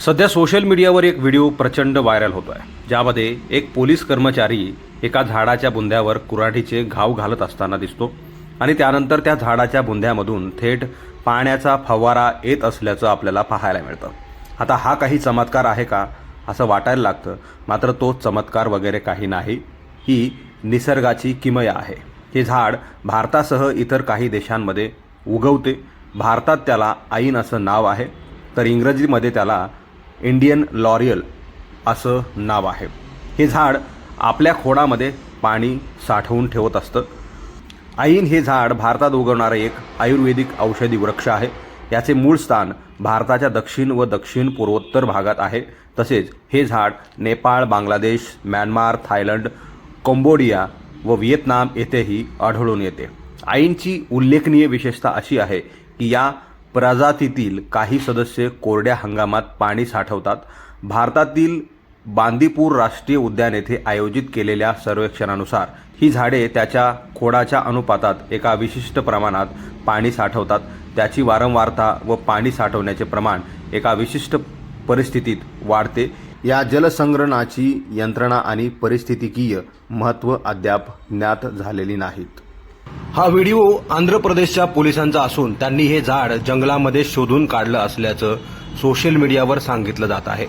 सध्या सोशल मीडियावर एक व्हिडिओ प्रचंड व्हायरल होतो आहे ज्यामध्ये एक पोलीस कर्मचारी एका झाडाच्या बुंद्यावर कुऱ्हाडीचे घाव घालत असताना दिसतो आणि त्यानंतर त्या झाडाच्या बुंद्यामधून थेट पाण्याचा फवारा येत असल्याचं आपल्याला पाहायला मिळतं. आता हा काही चमत्कार आहे का असं वाटायला लागतं मात्र तो चमत्कार वगैरे काही नाही. ही निसर्गाची किमया आहे. हे झाड भारतासह इतर काही देशांमध्ये उगवते. भारतात त्याला आईन असं नाव आहे तर इंग्रजीमध्ये त्याला इंडियन लॉरियल असं नाव आहे. हे झाड आपल्या खोडामध्ये पाणी साठवून ठेवत असतं. आईन हे झाड भारतात उगवणारं एक आयुर्वेदिक औषधी वृक्ष आहे. याचे मूळ स्थान भारताच्या दक्षिण व दक्षिण पूर्वोत्तर भागात आहे. तसेच हे झाड Nepal Bangladesh Myanmar Thailand Cambodia व व्हिएतनाम येथेही आढळून येते. आईनची उल्लेखनीय विशेषता अशी आहे की या प्रजातीतील काही सदस्य कोरड्या हंगामात पाणी साठवतात. भारतातील बांदीपूर राष्ट्रीय उद्यान येथे आयोजित केलेल्या सर्वेक्षणानुसार ही झाडे त्याच्या खोडाच्या अनुपातात एका विशिष्ट प्रमाणात पाणी साठवतात. त्याची वारंवारता व पाणी साठवण्याचे प्रमाण एका विशिष्ट परिस्थितीत वाढते. या जलसंग्रहणाची यंत्रणा आणि परिस्थितिकीय महत्त्व अद्याप ज्ञात झालेली नाहीत. हा व्हिडिओ आंध्र प्रदेशच्या पोलिसांचा असून त्यांनी हे झाड जंगलामध्ये शोधून काढलं असल्याचं सोशल मीडियावर सांगितलं जात आहे.